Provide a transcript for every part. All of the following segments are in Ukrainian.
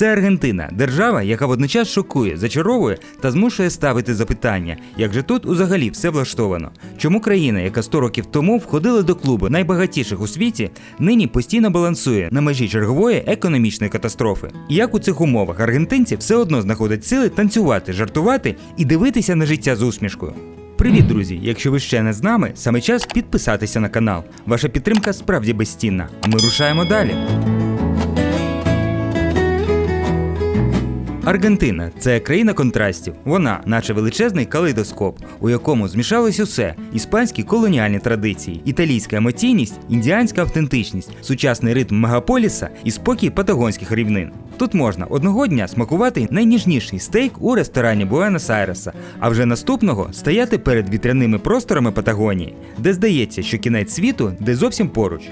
Це Аргентина, держава, яка водночас шокує, зачаровує та змушує ставити запитання, як же тут взагалі все влаштовано. Чому країна, яка 100 років тому входила до клубу найбагатіших у світі, нині постійно балансує на межі чергової економічної катастрофи? І як у цих умовах аргентинці все одно знаходять сили танцювати, жартувати і дивитися на життя з усмішкою? Привіт, друзі! Якщо ви ще не з нами, саме час підписатися на канал. Ваша підтримка справді безцінна. А ми рушаємо далі. Аргентина це країна контрастів. Вона, наче величезний калейдоскоп, у якому змішалось усе: іспанські колоніальні традиції, італійська емоційність, індіанська автентичність, сучасний ритм мегаполіса і спокій патагонських рівнин. Тут можна одного дня смакувати найніжніший стейк у ресторані Буенос-Айреса, а вже наступного стояти перед вітряними просторами Патагонії, де здається, що кінець світу де зовсім поруч.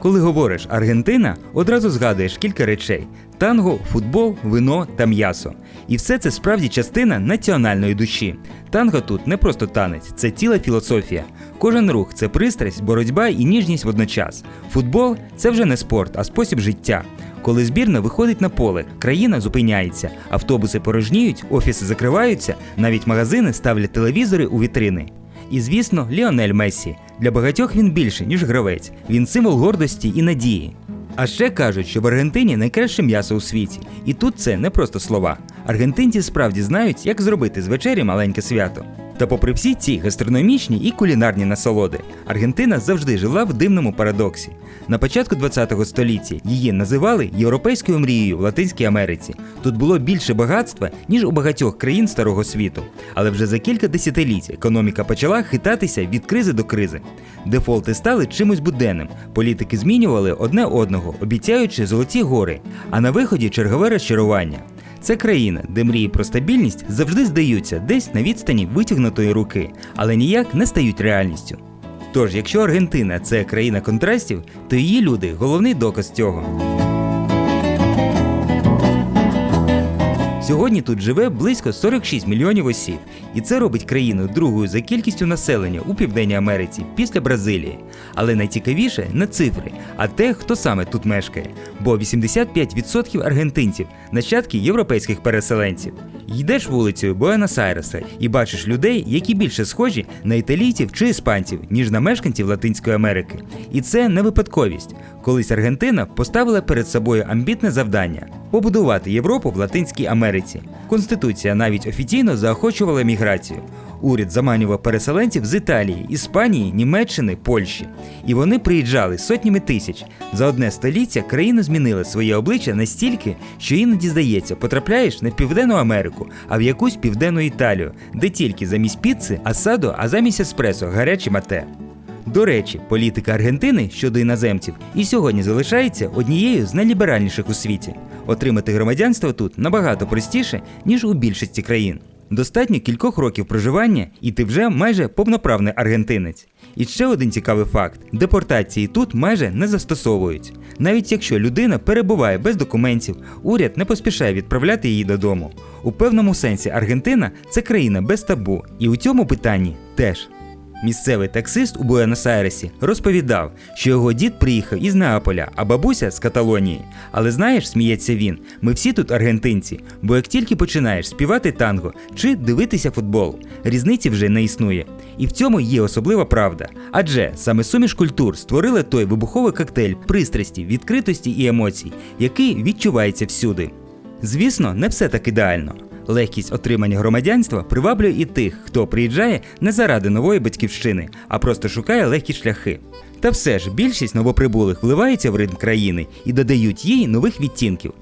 Коли говориш Аргентина, одразу згадуєш кілька речей: танго, футбол, вино та м'ясо. І все це справді частина національної душі. Танго тут не просто танець, це ціла філософія. Кожен рух це пристрасть, боротьба і ніжність водночас. Футбол це вже не спорт, а спосіб життя. Коли збірна виходить на поле, країна зупиняється, автобуси порожніють, офіси закриваються, навіть магазини ставлять телевізори у вітрини. І звісно, Ліонель Мессі. Для багатьох він більше, ніж гравець. Він символ гордості і надії. А ще кажуть, що в Аргентині найкраще м'ясо у світі. І тут це не просто слова. Аргентинці справді знають, як зробити з вечері маленьке свято. Та попри всі ці гастрономічні і кулінарні насолоди, Аргентина завжди жила в дивному парадоксі. На початку ХХ століття її називали європейською мрією в Латинській Америці. Тут було більше багатства, ніж у багатьох країн старого світу. Але вже за кілька десятиліть економіка почала хитатися від кризи до кризи. Дефолти стали чимось буденним. Політики змінювали одне одного, обіцяючи золоті гори, а на виході чергове розчарування. Це країна, де мрії про стабільність завжди здаються десь на відстані витягнутої руки, але ніяк не стають реальністю. Тож, якщо Аргентина це країна контрастів, то її люди головний доказ цього. Сьогодні тут живе близько 46 мільйонів осіб, і це робить країну другою за кількістю населення у Південній Америці після Бразилії. Але найцікавіше не цифри, а те, хто саме тут мешкає. Бо 85% аргентинців нащадки європейських переселенців. Йдеш вулицею Буенос-Айреса і бачиш людей, які більше схожі на італійців чи іспанців, ніж на мешканців Латинської Америки. І це не випадковість. Колись Аргентина поставила перед собою амбітне завдання побудувати Європу в Латинській Америці. Конституція навіть офіційно заохочувала міграцію. Уряд заманював переселенців з Італії, Іспанії, Німеччини, Польщі. І вони приїжджали сотнями тисяч. За одне століття країна змінила своє обличчя настільки, що іноді здається, потрапляєш не в Південну Америку, а в якусь південну Італію, де тільки замість піци, асадо, а замість еспресо гарячі мате. До речі, політика Аргентини щодо іноземців і сьогодні залишається однією з найліберальніших у світі. Отримати громадянство тут набагато простіше, ніж у більшості країн. Достатньо кількох років проживання, і ти вже майже повноправний аргентинець. І ще один цікавий факт: депортації тут майже не застосовують. Навіть якщо людина перебуває без документів, уряд не поспішає відправляти її додому. У певному сенсі Аргентина це країна без табу, і у цьому питанні теж. Місцевий таксист у Буенос-Айресі розповідав, що його дід приїхав із Неаполя, а бабуся з Каталонії. Але знаєш, сміється він, ми всі тут аргентинці, бо як тільки починаєш співати танго чи дивитися футбол, різниці вже не існує. І в цьому є особлива правда. Адже саме суміш культур створили той вибуховий коктейль пристрасті, відкритості і емоцій, який відчувається всюди. Звісно, не все так ідеально. Легкість отримання громадянства приваблює і тих, хто приїжджає не заради нової батьківщини, а просто шукає легкі шляхи. Та все ж більшість новоприбулих вливається в ритм країни і додають їй нових відтінків.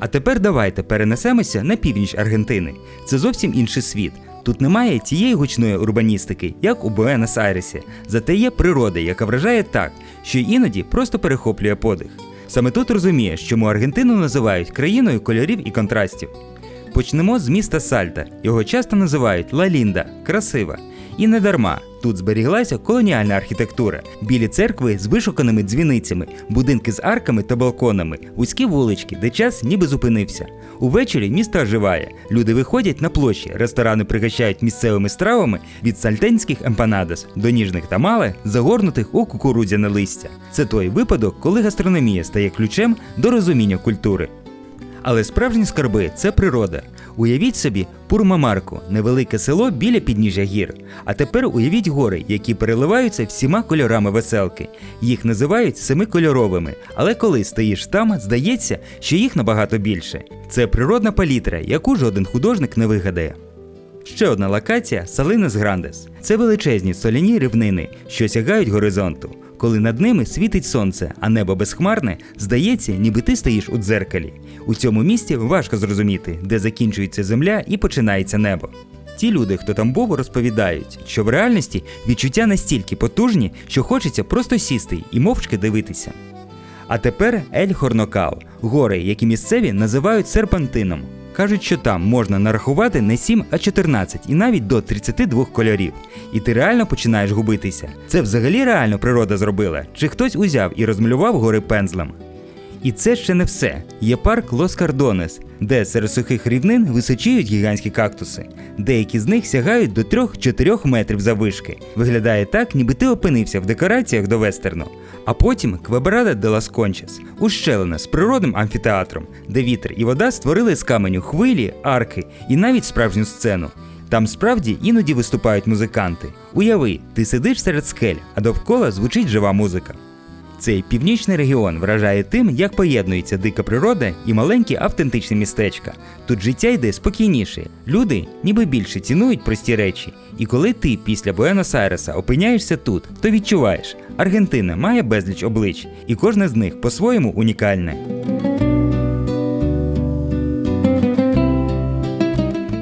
А тепер давайте перенесемося на північ Аргентини. Це зовсім інший світ. Тут немає тієї гучної урбаністики, як у Буенос-Айресі, зате є природа, яка вражає так, що іноді просто перехоплює подих. Саме тут розумієш, чому Аргентину називають країною кольорів і контрастів. Почнемо з міста Сальта. Його часто називають Ла Лінда красива. І не дарма. Тут зберіглася колоніальна архітектура, білі церкви з вишуканими дзвіницями, будинки з арками та балконами, вузькі вулички, де час ніби зупинився. Увечері місто оживає. Люди виходять на площі, ресторани пригощають місцевими стравами від сальтенських емпанадос до ніжних тамале, загорнутих у кукурудзяне листя. Це той випадок, коли гастрономія стає ключем до розуміння культури. Але справжні скарби це природа. Уявіть собі Пурмамарку, невелике село біля підніжжя гір. А тепер уявіть гори, які переливаються всіма кольорами веселки. Їх називають семикольоровими, але коли стоїш там, здається, що їх набагато більше. Це природна палітра, яку жоден художник не вигадає. Ще одна локація Салинес Грандес. Це величезні соляні рівнини, що сягають горизонту. Коли над ними світить сонце, а небо безхмарне, здається, ніби ти стоїш у дзеркалі. У цьому місті важко зрозуміти, де закінчується земля і починається небо. Ті люди, хто там був, розповідають, що в реальності відчуття настільки потужні, що хочеться просто сісти і мовчки дивитися. А тепер Ель Хорнокал гори, які місцеві називають серпантином. Кажуть, що там можна нарахувати не 7, а 14 і навіть до 32 кольорів. І ти реально починаєш губитися. Це взагалі реально природа зробила? Чи хтось узяв і розмалював гори пензлем? І це ще не все. Є парк Лос Кардонес, де серед сухих рівнин височіють гігантські кактуси. Деякі з них сягають до 3-4 метрів заввишки. Виглядає так, ніби ти опинився в декораціях до вестерну. А потім Квеберада де Лас Кончес, ущелина з природним амфітеатром, де вітер і вода створили з каменю хвилі, арки і навіть справжню сцену. Там справді іноді виступають музиканти. Уяви, ти сидиш серед скель, а довкола звучить жива музика. Цей північний регіон вражає тим, як поєднується дика природа і маленькі автентичні містечка. Тут життя йде спокійніше. Люди ніби більше цінують прості речі. І коли ти після Буенос-Айреса опиняєшся тут, то відчуваєш, Аргентина має безліч облич, і кожне з них по-своєму унікальне.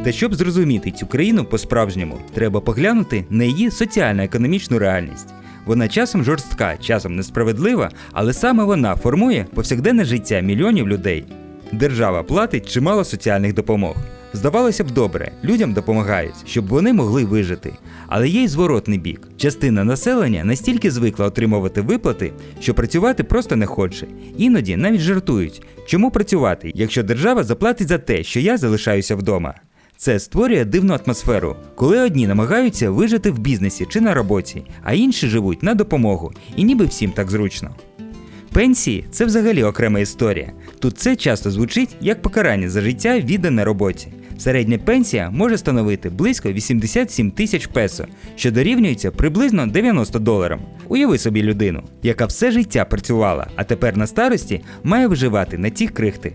Та щоб зрозуміти цю країну по-справжньому, треба поглянути на її соціально-економічну реальність. Вона часом жорстка, часом несправедлива, але саме вона формує повсякденне життя мільйонів людей. Держава платить чимало соціальних допомог. Здавалося б, добре, людям допомагають, щоб вони могли вижити. Але є й зворотний бік. Частина населення настільки звикла отримувати виплати, що працювати просто не хоче. Іноді навіть жартують, чому працювати, якщо держава заплатить за те, що я залишаюся вдома. Це створює дивну атмосферу, коли одні намагаються вижити в бізнесі чи на роботі, а інші живуть на допомогу, і ніби всім так зручно. Пенсії це взагалі окрема історія. Тут це часто звучить як покарання за життя віддане роботі. Середня пенсія може становити близько 87 тисяч песо, що дорівнюється приблизно 90 доларам. Уяви собі людину, яка все життя працювала, а тепер на старості має виживати на ті крихти.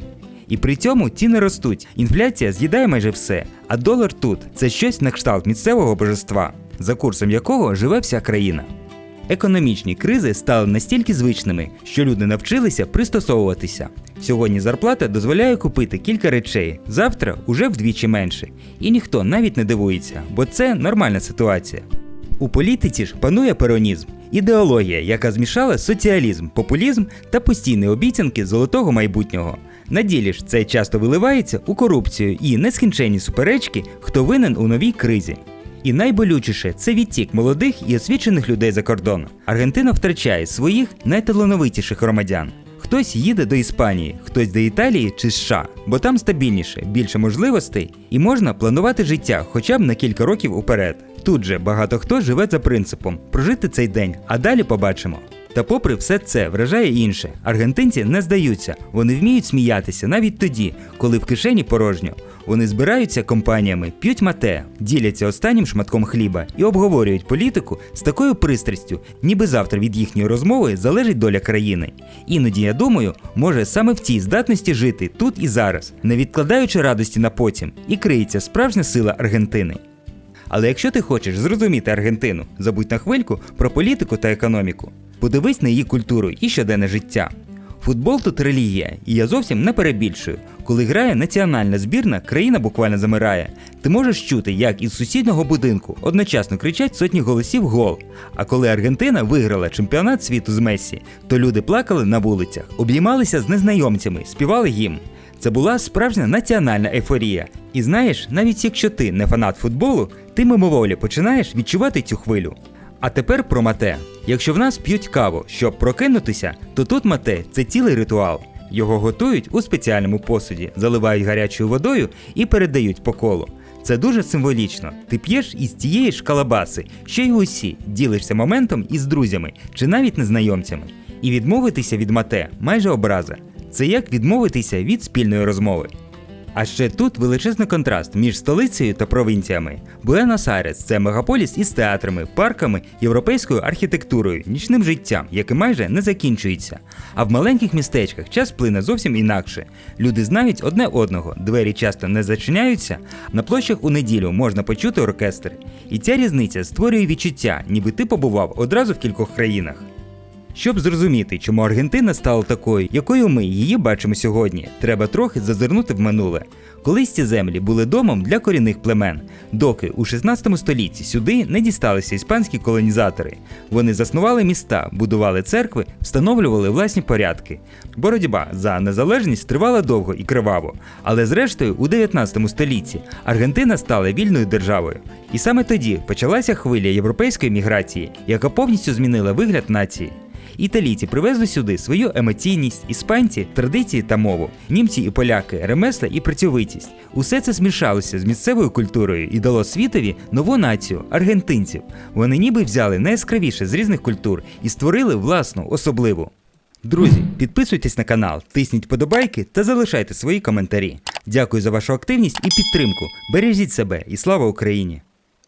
І при цьому ціни ростуть. Інфляція з'їдає майже все, а долар тут це щось на кшталт місцевого божества, за курсом якого живе вся країна. Економічні кризи стали настільки звичними, що люди навчилися пристосовуватися. Сьогодні зарплата дозволяє купити кілька речей, завтра уже вдвічі менше. І ніхто навіть не дивується, бо це нормальна ситуація. У політиці ж панує перонізм, ідеологія, яка змішала соціалізм, популізм та постійні обіцянки золотого майбутнього. На ділі ж це часто виливається у корупцію і нескінченні суперечки, хто винен у новій кризі. І найболючіше це відтік молодих і освічених людей за кордон. Аргентина втрачає своїх найталановитіших громадян. Хтось їде до Іспанії, хтось до Італії чи США, бо там стабільніше, більше можливостей, і можна планувати життя хоча б на кілька років уперед. Тут же багато хто живе за принципом прожити цей день, а далі побачимо. Та попри все це вражає інше. Аргентинці не здаються, вони вміють сміятися навіть тоді, коли в кишені порожньо. Вони збираються компаніями, п'ють мате, діляться останнім шматком хліба і обговорюють політику з такою пристрастю, ніби завтра від їхньої розмови залежить доля країни. Іноді я думаю, може саме в цій здатності жити тут і зараз, не відкладаючи радості на потім, і криється справжня сила Аргентини. Але якщо ти хочеш зрозуміти Аргентину, забудь на хвильку про політику та економіку. Подивись на її культуру і щоденне життя. Футбол тут релігія, і я зовсім не перебільшую. Коли грає національна збірна, країна буквально замирає. Ти можеш чути, як із сусіднього будинку одночасно кричать сотні голосів гол. А коли Аргентина виграла чемпіонат світу з Месі, то люди плакали на вулицях, обіймалися з незнайомцями, співали гімн. Це була справжня національна ейфорія. І знаєш, навіть якщо ти не фанат футболу, ти мимоволі починаєш відчувати цю хвилю. А тепер про мате. Якщо в нас п'ють каву, щоб прокинутися, то тут мате це цілий ритуал. Його готують у спеціальному посуді, заливають гарячою водою і передають по колу. Це дуже символічно. Ти п'єш із тієї ж калабаси, що й усі, ділишся моментом із друзями чи навіть незнайомцями. І відмовитися від мате майже образа. Це як відмовитися від спільної розмови. А ще тут величезний контраст між столицею та провінціями. Буенос-Айрес – це мегаполіс із театрами, парками, європейською архітектурою, нічним життям, яке майже не закінчується. А в маленьких містечках час плине зовсім інакше. Люди знають одне одного, двері часто не зачиняються. На площах у неділю можна почути оркестр. І ця різниця створює відчуття, ніби ти побував одразу в кількох країнах. Щоб зрозуміти, чому Аргентина стала такою, якою ми її бачимо сьогодні, треба трохи зазирнути в минуле. Колись ці землі були домом для корінних племен, доки у 16 столітті сюди не дісталися іспанські колонізатори. Вони заснували міста, будували церкви, встановлювали власні порядки. Боротьба за незалежність тривала довго і криваво, але зрештою у 19 столітті Аргентина стала вільною державою. І саме тоді почалася хвиля європейської міграції, яка повністю змінила вигляд нації. Італійці привезли сюди свою емоційність, іспанці традиції та мову, німці і поляки, ремесла і працьовитість. Усе це змішалося з місцевою культурою і дало світові нову націю аргентинців. Вони ніби взяли найяскравіше з різних культур і створили власну особливу. Друзі, підписуйтесь на канал, тисніть подобайки та залишайте свої коментарі. Дякую за вашу активність і підтримку. Бережіть себе і слава Україні!